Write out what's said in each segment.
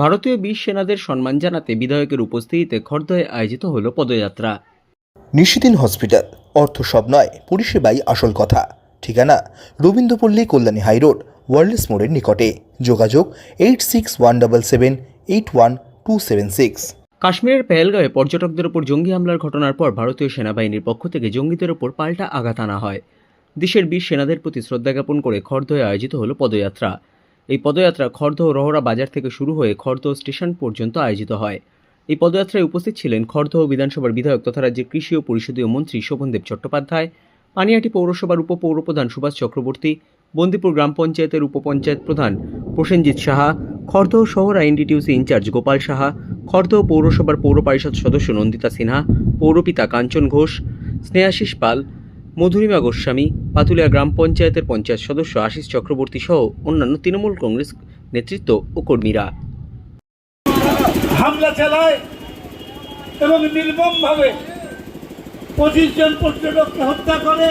ভারতীয় বীর সেনাদের সম্মান জানাতে বিধায়কের উপস্থিতিতে খর্দয়ে আয়োজিত হলো পদযাত্রা। নিশিদিন হসপিটাল অর্থ সব নয় পরিষেবাই আসল কথা। ঠিকানা রবীন্দ্রপল্লী কল্যাণী হাইরোড ওয়ার্ল্ডস মোড়ের নিকটে। যোগাযোগ eight six one double seven eight one two seven six. কাশ্মীরের পেহেলগাঁয়ে পর্যটকদের ওপর জঙ্গি হামলার ঘটনার পর ভারতীয় সেনাবাহিনীর পক্ষ থেকে জঙ্গিদের ওপর পাল্টা আঘাত আনা হয়। দেশের বীর সেনাদের প্রতি শ্রদ্ধা জ্ঞাপন করে খর্দয়ে আয়োজিত হলো পদযাত্রা। এই পদযাত্রা খর্দ রহরা বাজার থেকে শুরু হয়ে খর্দ স্টেশন পর্যন্ত আয়োজিত হয়। এই পদযাত্রায় উপস্থিত ছিলেন খর্দ বিধানসভার বিধায়ক তথা রাজ্যের কৃষি ও পরিষদীয় মন্ত্রী শোভনদেব চট্টোপাধ্যায়, পানিয়াটি পৌরসভার উপপৌরপ্রধান সুভাষ চক্রবর্তী, বন্দিপুর গ্রাম পঞ্চায়েতের উপপঞ্চায়েত প্রধান প্রসেনজিৎ সাহা, খর্দ শহর NDTUC in charge Gopal Saha, Khardah পৌরসভার পৌর পরিষদ সদস্য নন্দিতা সিনহা, পৌরপিতা কাঞ্চন ঘোষ, স্নেহাশিস পাল, মধুরিমা গোস্বামী পাতুলিয়া গ্রাম পঞ্চায়েতের পঞ্চায়েত সদস্য আশিস চক্রবর্তী সহ অন্যান্য তৃণমূল কংগ্রেস নেতৃত্ব ও কর্মীরা। হামলা চালায় এবং নির্মমভাবে পঁচিশ জন পর্যটককে হত্যা করে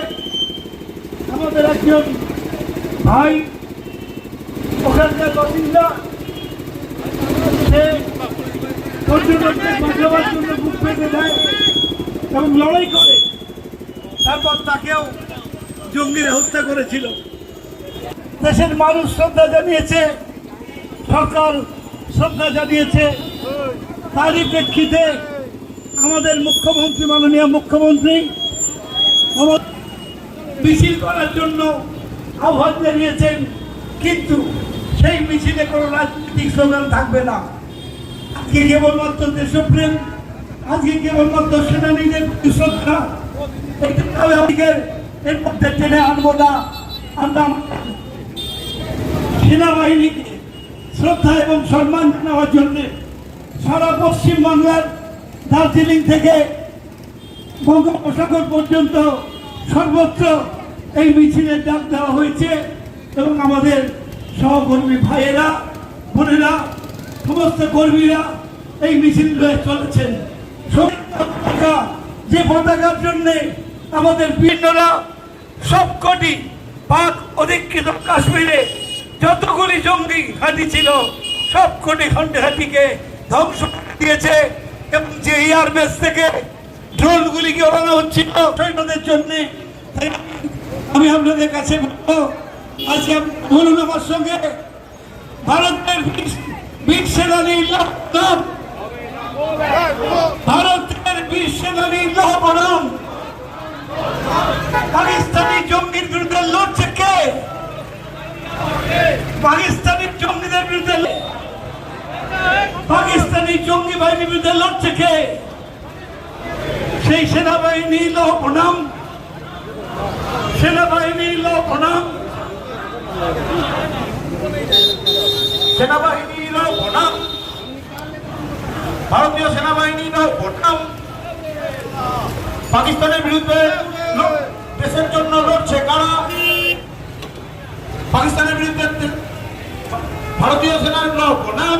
আমাদের একজন ভাই, ওখানকার পর্যটকদের দেয় এবং লড়াই করে। তারপর তাকেও জঙ্গিরা হত্যা করেছিল। দেশের মানুষ শ্রদ্ধা জানিয়েছে, সরকার শ্রদ্ধা জানিয়েছে। তারই প্রেক্ষিতে আমাদের মুখ্যমন্ত্রী, মাননীয় মুখ্যমন্ত্রী মিছিল করার জন্য আহ্বান জানিয়েছেন, কিন্তু সেই মিছিলে কোনো রাজনৈতিক স্লোগান থাকবে না। আজকে কেবলমাত্র দেশপ্রেম আজকে কেবলমাত্র সেনানীদের শ্রদ্ধা। এটা এর মধ্যে টেনে আনব না। আমরা সেনাবাহিনীকে শ্রদ্ধা এবং সম্মান জানাবার জন্য সারা পশ্চিমবাংলার দার্জিলিং থেকে বঙ্গোপসাগর পর্যন্ত সর্বত্র এই মিছিলের ডাক দেওয়া হয়েছে এবং আমাদের সহকর্মী ভাইয়েরা, বোনেরা, সমস্ত কর্মীরা এই মিছিল রয়ে চলেছেন। যে পতাকার জন্য আমাদের বীররা সবকটি পাক অধিকৃত কাশ্মীরে যতগুলি জঙ্গি ঘাঁটি ছিল সবকটি খন্ডে ঘাঁটিকে ধ্বংস দিয়েছে। এবং যে এয়ারবেস থেকে ড্রোনগুলিকে ওড়ানো হচ্ছিল, সৈন্যদের জন্য আমি আপনাদের কাছে বলব, আজকে বলুন আমার সঙ্গে, ভারতের বীর- সেনানী নাম ভারতের বীর সেনানী পাকিস্তানি জঙ্গির বিরুদ্ধে লড়ছে কে পাকিস্তানি জঙ্গিদের বিরুদ্ধে ল- পাকিস্তানি জঙ্গি বাহিনীর বিরুদ্ধে লড়ছে সেই সেনাবাহিনী লহ প্রণাম। সেনাবাহিনী লহ প্রণাম। সেনাবাহিনী লহ প্রণাম। ভারতীয় সেনাবাহিনী লহ প্রণাম। পাকিস্তানের বিরুদ্ধে দেশের জন্য লড়ছে কারা? পাকিস্তানের বিরুদ্ধে ভারতীয় সেনার প্রণাম।